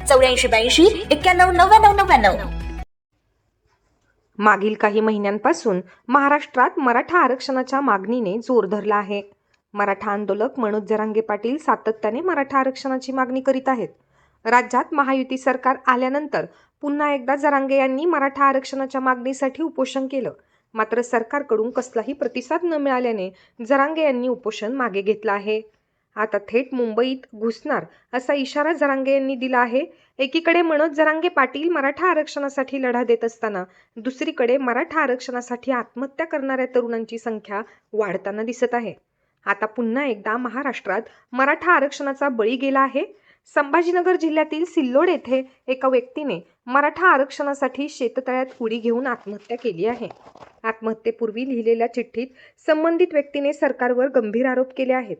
चौऱ्याऐंशी ब्याऐंशी एक्क्याण्णव नव्याण्णव नव्याण्णव. मागील काही महिन्यांपासून महाराष्ट्रात मराठा आरक्षणाच्या मागणीने जोर धरला आहे. मराठा आंदोलक मनोज जरांगे पाटील सातत्याने मराठा आरक्षणाची मागणी करीत आहेत. राज्यात महायुती सरकार आल्यानंतर पुन्हा एकदा जरांगे यांनी मराठा आरक्षणाच्या मागणीसाठी उपोषण केलं. मात्र सरकारकडून कसलाही प्रतिसाद न मिळाल्याने जरांगे यांनी उपोषण मागे घेतलं आहे. आता थेट मुंबईत घुसणार असा इशारा जरांगे यांनी दिला आहे. एकीकडे मनोज जरांगे पाटील मराठा आरक्षणासाठी लढा देत असताना दुसरीकडे मराठा आरक्षणासाठी आत्महत्या करणाऱ्या तरुणांची संख्या वाढताना दिसत आहे. आता पुन्हा एकदा महाराष्ट्रात मराठा आरक्षणाचा बळी गेला आहे. संभाजीनगर जिल्ह्यातील सिल्लोड येथे एका व्यक्तीने मराठा आरक्षणासाठी शेततळ्यात उडी घेऊन आत्महत्या केली आहे. आत्महत्येपूर्वी लिहिलेल्या चिठ्ठीत संबंधित व्यक्तीने सरकारवर गंभीर आरोप केले आहेत.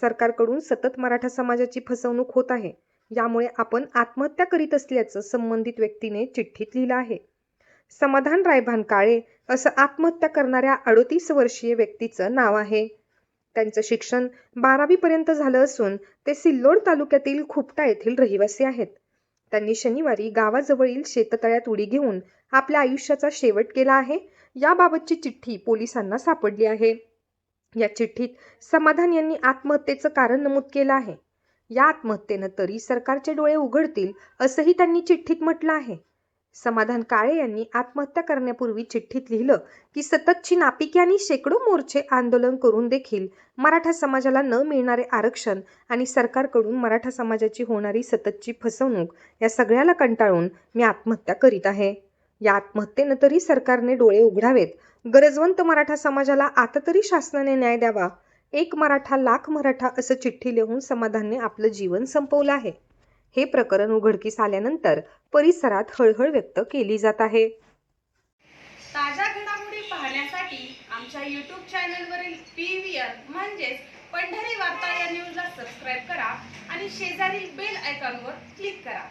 सरकारकडून सतत मराठा समाजाची फसवणूक होत आहे. यामुळे आपण आत्महत्या करीत असल्याचं संबंधित व्यक्तीने चिठ्ठीत लिहिलं आहे. समाधान रायभान काळे असं आत्महत्या करणाऱ्या अडोतीस वर्षीय व्यक्तीचं नाव आहे. त्यांचं शिक्षण बारावीपर्यंत झालं असून ते सिल्लोड तालुक्यातील खुपटा येथील रहिवासी आहेत. त्यांनी शनिवारी गावाजवळील शेततळ्यात उडी घेऊन आपल्या आयुष्याचा शेवट केला आहे. याबाबतची चिठ्ठी पोलिसांना सापडली आहे. या चिठ्ठीत समाधान यांनी आत्महत्येचं कारण नमूद केलं आहे. या आत्महत्येनं तरी सरकारचे डोळे उघडतील असंही त्यांनी चिठ्ठीत म्हटलं आहे. समाधान काळे यांनी आत्महत्या करण्यापूर्वी चिठ्ठीत लिहिलं की सततची नापिकी आणि शेकडो मोर्चे आंदोलन करून देखील मराठा समाजाला न मिळणारे आरक्षण आणि सरकारकडून मराठा समाजाची होणारी सततची फसवणूक या सगळ्याला कंटाळून मी आत्महत्या करीत आहे. या आत्महत्येनं तरी सरकारने डोळे उघडावेत. गरजवंत मराठा समाजाला आता तरी शासनाने न्याय द्यावा. एक मराठा लाख मराठा असं चिठ्ठी लिहून समाधानने आपलं जीवन संपवलं आहे. हे प्रकरण उघडकीस आल्यानंतर परिसरात हळहळ व्यक्त केली जात आहे. ताज्या घडामोडी पाहण्यासाठी आमच्या यूट्यूब चॅनलवरील पी व्ही आर म्हणजेच पंढरी वार्ता या न्यूजला सबस्क्राईब करा आणि शेजारील बेल आयकॉनवर क्लिक करा.